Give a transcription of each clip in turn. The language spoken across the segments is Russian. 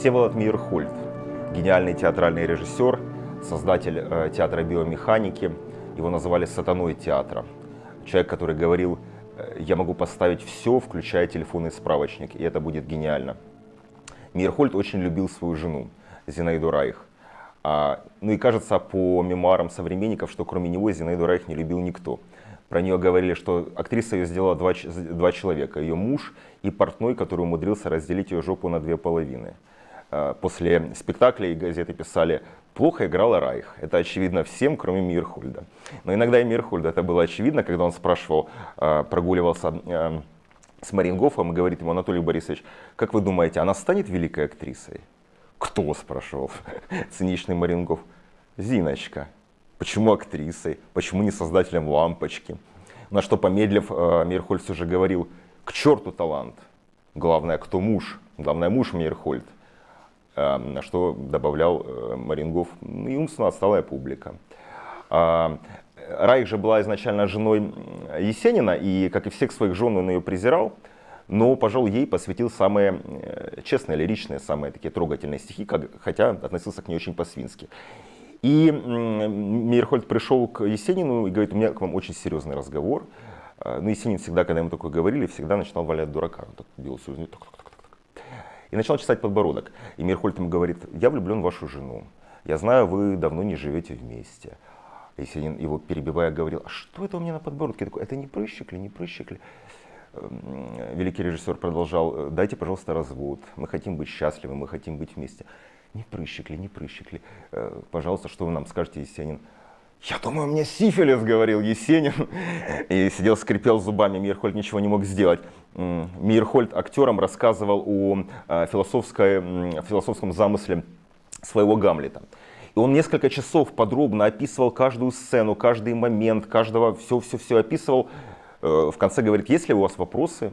Всеволод Мейерхольд, гениальный театральный режиссер, создатель э, театра биомеханики. Его называли сатаной театра. Человек, который говорил, э, я могу поставить все, включая телефонный справочник, и это будет гениально. Мейерхольд очень любил свою жену, Зинаиду Райх. А, ну и кажется по мемуарам современников, что кроме него Зинаиду Райх не любил никто. Про нее говорили, что актриса ее сделала два, два человека, ее муж и портной, который умудрился разделить ее жопу на две половины. А, после спектакля и газеты писали, плохо играла Райх. Это очевидно всем, кроме Мирхольда. Но иногда и Мирхольда это было очевидно, когда он спрашивал, а, прогуливался а, с Марингофом и говорит ему, Анатолий Борисович, как вы думаете, она станет великой актрисой? Кто, спрашивал циничный Марингов. Зиночка. Почему актрисой? Почему не создателем лампочки? На что, помедлив, Мирхольд уже говорил, к черту талант. Главное, кто муж. Главное, муж Мирхольд. На что добавлял э, Марингов, и умственно отсталая публика. Райх же была изначально женой Есенина, и, как и всех своих жен, он ее презирал но, пожалуй, ей посвятил самые э, честные, лиричные, самые такие трогательные стихи, хотя относился к ней очень по-свински. И Мейерхольд пришел к Есенину и говорит, у меня к вам очень серьезный разговор. А, ну, Есенин всегда, когда ему такое говорили, всегда начинал валять дурака. Он так бил слюзни, так, так, так, так, так. И начал чесать подбородок. И Мейерхольд ему говорит, я влюблен в вашу жену. Я знаю, вы давно не живете вместе. Есенин его перебивая говорил, а что это у меня на подбородке? Я такой, это не прыщик ли, не прыщик ли? великий режиссер продолжал, «Э, дайте, пожалуйста, развод, мы хотим быть счастливы, мы хотим быть вместе. Не прыщик ли, не прыщик ли, э, пожалуйста, что вы нам скажете, Есенин? Я думаю, мне сифилис, говорил Есенин. И сидел, скрипел зубами, Мирхольд ничего не мог сделать. Мирхольд актерам рассказывал о э, философской, философском замысле своего Гамлета. И он несколько часов подробно описывал каждую сцену, каждый момент, каждого, все-все-все описывал. Э, в конце говорит, если у вас вопросы,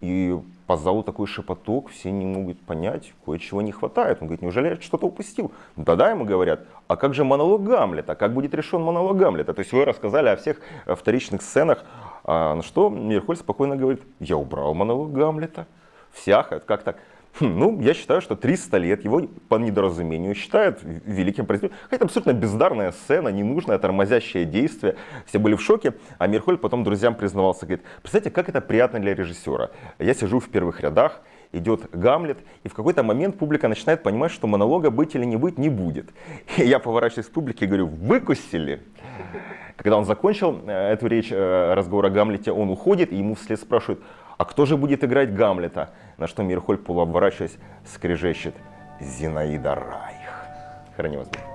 и по залу такой шепоток, все не могут понять, кое-чего не хватает. Он говорит, неужели я что-то упустил? Да-да, ему говорят, а как же монолог Гамлета? Как будет решен монолог Гамлета? То есть вы рассказали о всех э, вторичных сценах, а на что Мирхоль спокойно говорит, я убрал монолог Гамлета. Всяхает, как так? Хм, ну, я считаю, что 300 лет его по недоразумению считают великим произведением. Хотя абсолютно бездарная сцена, ненужное, тормозящее действие. Все были в шоке, а Мирхоль потом друзьям признавался, говорит, представьте, как это приятно для режиссера. Я сижу в первых рядах, идет Гамлет, и в какой-то момент публика начинает понимать, что монолога быть или не быть не будет. И я поворачиваюсь к публике и говорю, выкусили. Когда он закончил э, эту речь, э, разговор о Гамлете, он уходит, и ему вслед спрашивают, а кто же будет играть Гамлета? На что Мирхоль, полуобворачиваясь, скрежещет Зинаида Райх. Храни вас Бог.